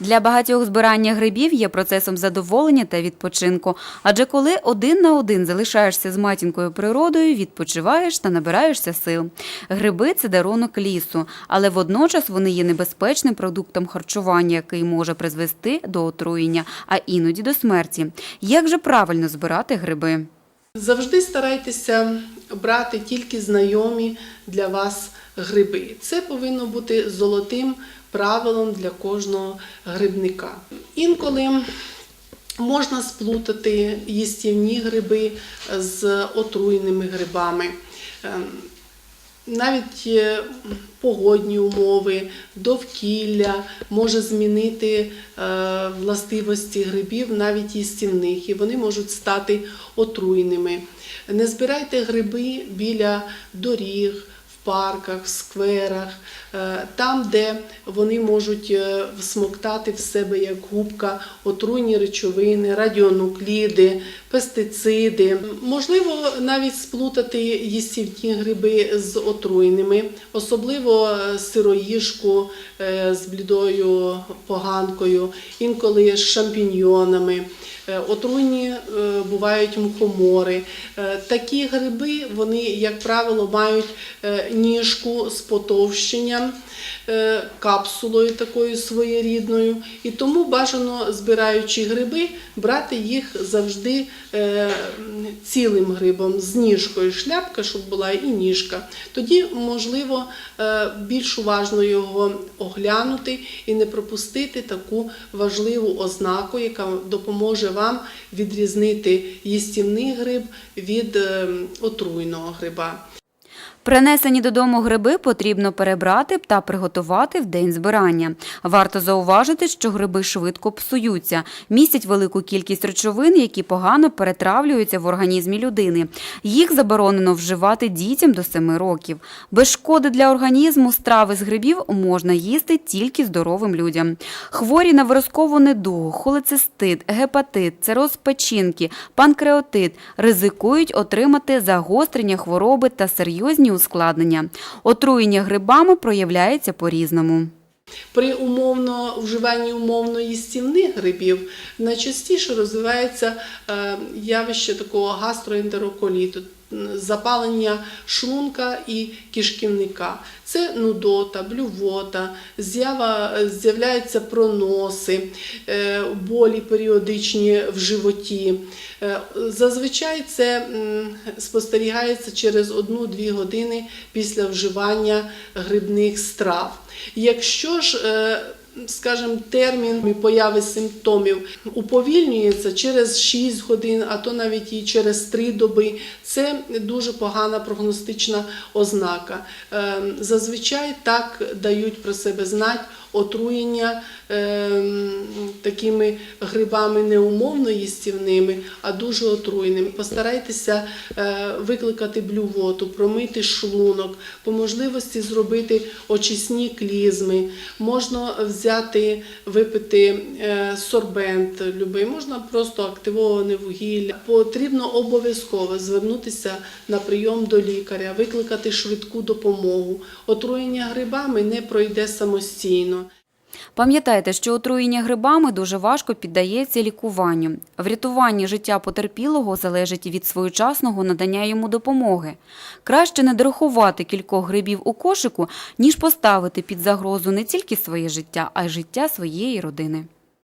Для багатьох збирання грибів є процесом задоволення та відпочинку. Адже коли один на один залишаєшся з матінкою природою, відпочиваєш та набираєшся сил. Гриби це дарунок лісу, але водночас вони є небезпечним продуктом харчування, який може призвести до отруєння, а іноді до смерті. Як же правильно збирати гриби? Завжди старайтеся брати тільки знайомі для вас гриби. Це повинно бути золотим правилом для кожного грибника. Інколи можна сплутати їстівні гриби з отруєними грибами. Ем, навіть е, погодні умови, довкілля може змінити е, властивості грибів, навіть їстівних, і вони можуть стати отруйними. Не збирайте гриби біля доріг, парках, в скверах, е, там, де вони можуть е, всмоктати в себе як губка отруйні речовини, радіонукліди, пестициди. Можливо, навіть сплутати їстівні гриби з отруйними, особливо е, сироїжку е, з блідою поганкою, інколи з шампіньйонами. Отруйні бувають мухомори. Такі гриби, вони, як правило, мають ніжку з потовщенням, е, капсулою такою своєрідною. І тому бажано, збираючи гриби, брати їх завжди е, цілим грибом з ніжкою. Шляпка, щоб була і ніжка. Тоді, можливо, е, більш уважно його оглянути і не пропустити таку важливу ознаку, яка допоможе вам відрізнити їстівний гриб від отруйного гриба. Принесені додому гриби потрібно перебрати та приготувати в день збирання. Варто зауважити, що гриби швидко псуються, містять велику кількість речовин, які погано перетравлюються в організмі людини. Їх заборонено вживати дітям до 7 років. Без шкоди для організму страви з грибів можна їсти тільки здоровим людям. Хворі на виразкову недугу, холецистит, гепатит, цироз печінки, панкреатит ризикують отримати загострення хвороби та серйозні ускладнення. Отруєння грибами проявляється по-різному. При умовно вживанні умовної стінних грибів найчастіше розвивається е, явище такого гастроентероколіту, запалення шлунка і кишківника. Це нудота, блювота, з'являються проноси, е, болі періодичні в животі. Е, Зазвичай це спостерігається через 1-2 години після вживання грибних страв. Якщо ж е, скажімо, термін появи симптомів уповільнюється через 6 годин, а то навіть і через 3 доби, це дуже погана прогностична ознака. Е, Зазвичай так дають про себе знати отруєння е, такими грибами не умовно їстівними, а дуже отруйними. Постарайтеся е, викликати блювоту, промити шлунок, по можливості зробити очисні клізми. Можна взяти, випити е, сорбент любий, можна просто активоване вугілля. Потрібно обов'язково звернутися на прийом до лікаря, викликати швидку допомогу. Отруєння грибами не пройде самостійно. Пам'ятайте, що отруєння грибами дуже важко піддається лікуванню. Врятування життя потерпілого залежить від своєчасного надання йому допомоги. Краще не дорахувати кількох грибів у кошику, ніж поставити під загрозу не тільки своє життя, а й життя своєї родини.